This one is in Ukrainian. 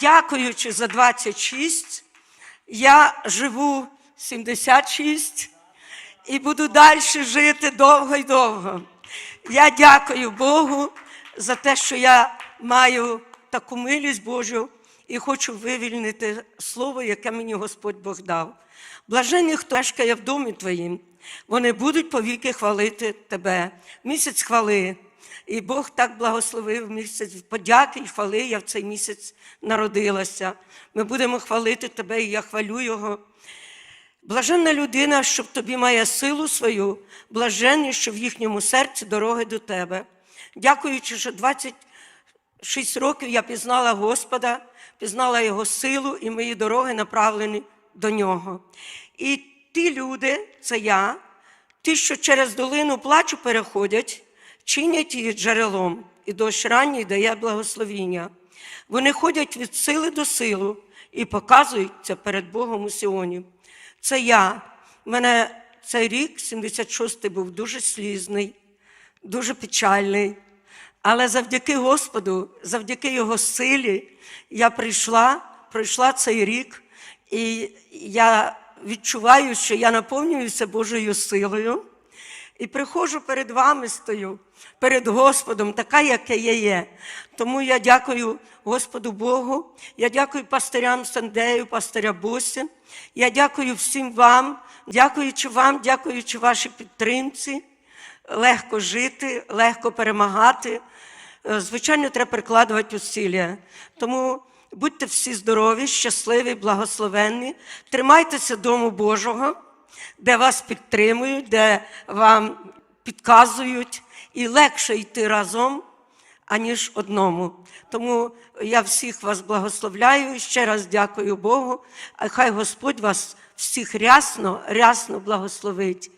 Дякуючи за 26, я живу 76 і буду далі жити довго й довго. Я дякую Богу за те, що я маю таку милість Божу і хочу вивільнити слово, яке мені Господь Бог дав. Блаженні, хто мешкає в домі твоїм, вони будуть повіки хвалити тебе. Місяць хвали. І Бог так благословив місяць подяки і хвали. Я в цей місяць народилася. Ми будемо хвалити тебе, і я хвалю його. Блаженна людина, що в тобі має силу свою, блаженні, що в їхньому серці дороги до тебе. Дякуючи, що 26 років я пізнала Господа, пізнала Його силу, і мої дороги направлені до нього. І ті люди, це я, ті, що через долину плачу переходять, чинять її джерелом, і дощ ранній дає благословіння. Вони ходять від сили до силу і показують це перед Богом у Сіоні. Це я. Мене цей рік, 76-й, був дуже слізний, дуже печальний. Але завдяки Господу, завдяки Його силі, я прийшла, пройшла цей рік, і я відчуваю, що я наповнююся Божою силою. І приходжу перед вами стою, перед Господом, така, яка я є. Тому я дякую Господу Богу, я дякую пастирям Сандею, пастиря Босі. Я дякую всім вам, дякуючи вам, дякуючи вашій підтримці. Легко жити, легко перемагати. Е, Звичайно, треба прикладувати усилля. Тому будьте всі здорові, щасливі, благословенні. Тримайтеся дому Божого де вас підтримують, де вам підказують, і легше йти разом, аніж одному. Тому я всіх вас благословляю ще раз дякую Богу. А хай Господь вас всіх рясно, рясно благословить.